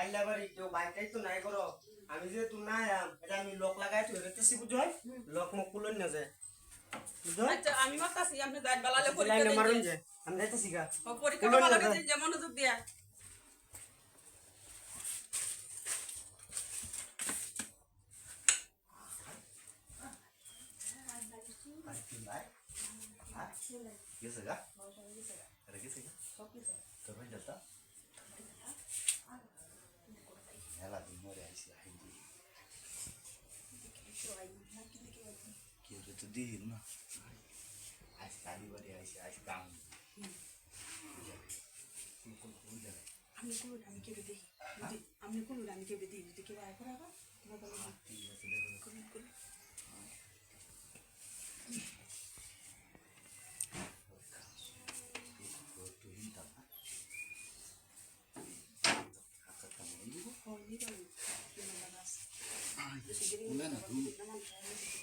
আইলা বাড়ি কেউ বাইকটাই তো নাই করো। আমি যে তুই নাই এটা আমি লক লাগাই তুই রেতেছি বুঝো লক মুখ কুলন না যায় বুঝো আচ্ছা আমি মাতাছি আপনি দাঁত বালালে লাইনে পরীক্ষা মারুন যে আমি যাইতেছি গা। পরীক্ষা কুলন ভালো না করে যে। মনোযোগ দিয়া। গেছে গা আরে গেছে গা তোর ভাই যাতা মেলা দিন মরে আইসি আইডি দিন না আইস কালি বাড়ি আইসি আইস কাম আমি কোন আমি কেটে দিই আমি কোন আমি কেটে দিই যদি কেউ আয় করে আবার ঠিক আছে দেখো করুন, করুন।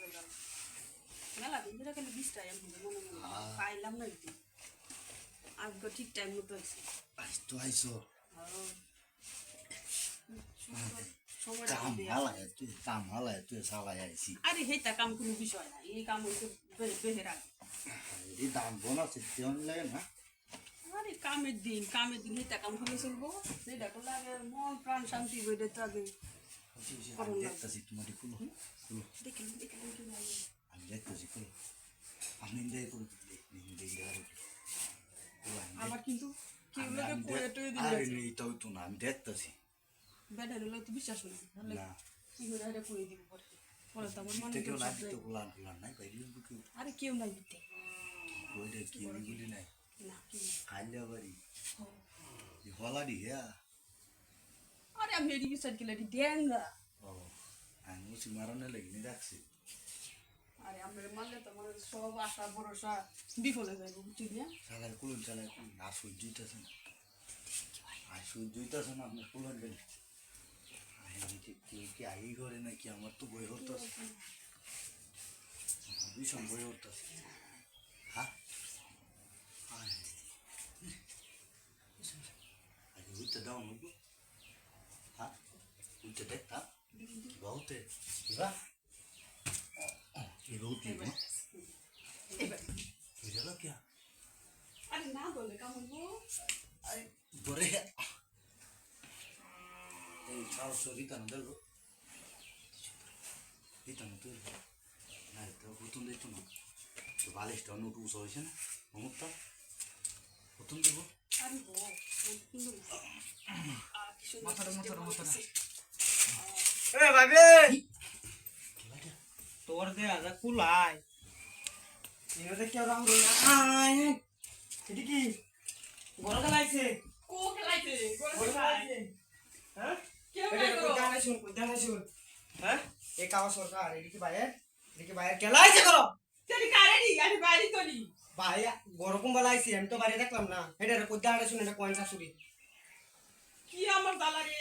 তো কেন বিশটা এম হবে মনে মনে পাইলাম না একদিন আজকে ঠিক টাইম মতো হয়েছে আইস তো আইসো। সময় কাম হালায় তুই কাম হালায় তুই সালাই আইসি। আরে হেটা কাম কোনো বিষয় না এই কাম হইতে বেহেরা এই দাম বোনাস তেমন লাগে না। আরে কামের দিন কামের দিন হেটা কাম হলে চলবো। সেটা করলে আগে মন প্রাণ শান্তি বইটা তো আগে। দেখতেছি তোমার খুলো খুলো দেখলাম দেখলাম কি আমি দেখতেছি খুলো আমি দেয় করে দেই দেই আবার কিন্তু কেউ আমি আরে না দেখতেছি। বেডার হলে তো বিশ্বাস তাহলে না। কি করে এটা পড়ে দিব পরে। পরে তো আমার মনে দেখো না হয় তো গুলান গুলান নাই বাইরে আরে কেউ নাই দিতে কইরে কি গুলি নাই? না কেউ বাড়ি হলাডি হ্যা আরে আমি এডি বিচার কিলা ড্যাঙ্গা ও আমি মারানে লাগি রাখছি। আমরা মারলে তো আমার সব আশা ভরসা বিফলে যাইব বুঝলি না? চালাই কুলুন চালাই কুলুন আর সহ্য হইতেছে না। আর সহ্য হইতেছে না আপনার কুলন গেলে আমি কি আই করে নাকি? আমার তো বই হতেছে ভীষণ বই হতেছে হ্যাঁ। আগে উঠতে দাও আমাকে। হ্যাঁ? উঠতে দেখ হ্যাঁ? কি কিবা বহুত এবার এবার তুই গেল কিয়া আরে না বলে কেমন গো আরে বরে এই চাও সরি কেন দেখো এই তো না তুই না তো প্রথম দেখতো না তো বালিশটা অন্য টুস হয়েছে না অমুকটা প্রথম দেবো আরে গো কিন্তু আর কি সুন্দর মাথাটা, মাথাটা, মাথাটা। এ ভাবি খেলাটা তোর দে আজা কুলাই দে কেউ রাম রই আয় এটি কি? বড় গলাইছে কো খেলাইতে বড় গো গলাইছে হ্যাঁ? কই করো জানাই শুন জানাই শুন। হ্যাঁ? এই কাওয়া সরকার এটি কি বাইরে? এটি কি বাইরে? কেলাইছে করো তেরি কারেডি আমি বাড়ি তো নি। ভাই গরকম বলাইছি আমি তো বাইরে দেখলাম না। এটা কই জানাই শুন এটা কোয়ান শাশুড়ি। কি আমার দালা রে